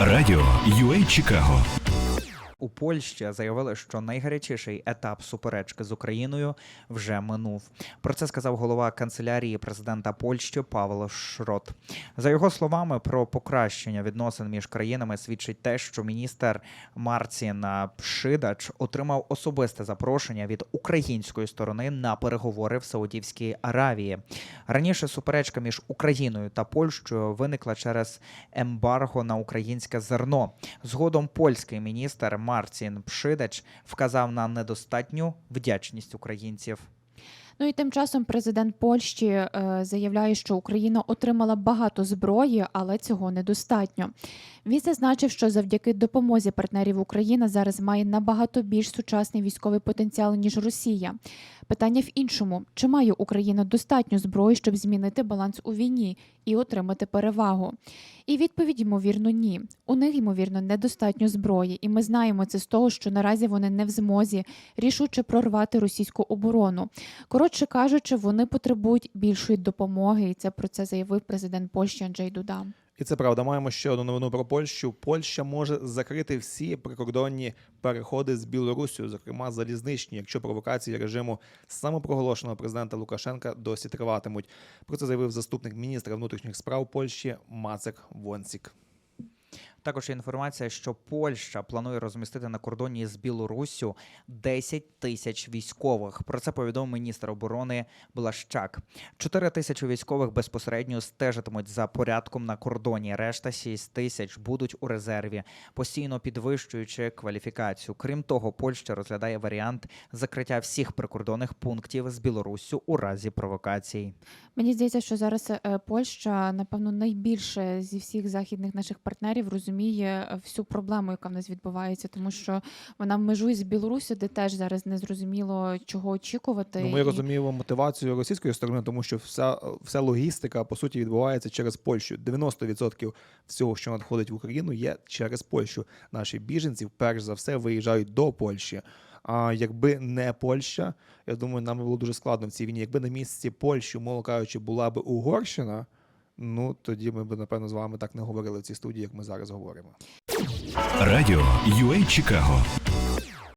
Радіо UA Чикаго. У Польщі заявили, що найгарячіший етап суперечки з Україною вже минув. Про це сказав голова канцелярії президента Польщі Павло Шрот. За його словами, про покращення відносин між країнами свідчить те, що міністр Марцін Пшидач отримав особисте запрошення від української сторони на переговори в Саудівській Аравії. Раніше суперечка між Україною та Польщею виникла через ембарго на українське зерно. Згодом польський міністр Марцін Пшидач вказав на недостатню вдячність українців. Ну і тим часом президент Польщі е, заявляє, що Україна отримала багато зброї, але цього недостатньо. Він зазначив, що завдяки допомозі партнерів Україна зараз має набагато більш сучасний військовий потенціал ніж Росія. Питання в іншому: чи має Україна достатньо зброї, щоб змінити баланс у війні і отримати перевагу? І відповідь ймовірно ні. У них ймовірно недостатньо зброї, і ми знаємо це з того, що наразі вони не в змозі рішуче прорвати російську оборону. Коротше кажучи, вони потребують більшої допомоги, і це про це заявив президент Польщі Анджей Дуда. І це правда. Маємо ще одну новину про Польщу. Польща може закрити всі прикордонні переходи з Білорусію, зокрема залізничні, якщо провокації режиму самопроголошеного президента Лукашенка досі триватимуть. Про це заявив заступник міністра внутрішніх справ Польщі Мацек Вонсік. Також є інформація, що Польща планує розмістити на кордоні з Білоруссю 10 тисяч військових. Про це повідомив міністр оборони Блащак. 4 тисячі військових безпосередньо стежитимуть за порядком на кордоні. Решта 6 тисяч будуть у резерві, постійно підвищуючи кваліфікацію. Крім того, Польща розглядає варіант закриття всіх прикордонних пунктів з Білоруссю у разі провокацій. Мені здається, що зараз е, Польща, напевно, найбільше зі всіх західних наших партнерів розуміє е, всю проблему, яка в нас відбувається, тому що вона межує з Білорусі, де теж зараз не зрозуміло, чого очікувати. Ну, ми і- розуміємо мотивацію російської сторони, тому що вся, вся логістика по суті відбувається через Польщу. 90% всього, що надходить в Україну, є через Польщу. Наші біженці, перш за все, виїжджають до Польщі. А якби не Польща, я думаю, нам було дуже складно в цій війні. Якби на місці Польщі, мовно кажучи, була б Угорщина. Ну тоді ми б напевно з вами так не говорили в цій студії, як ми зараз говоримо. Радіо UA Чикаго.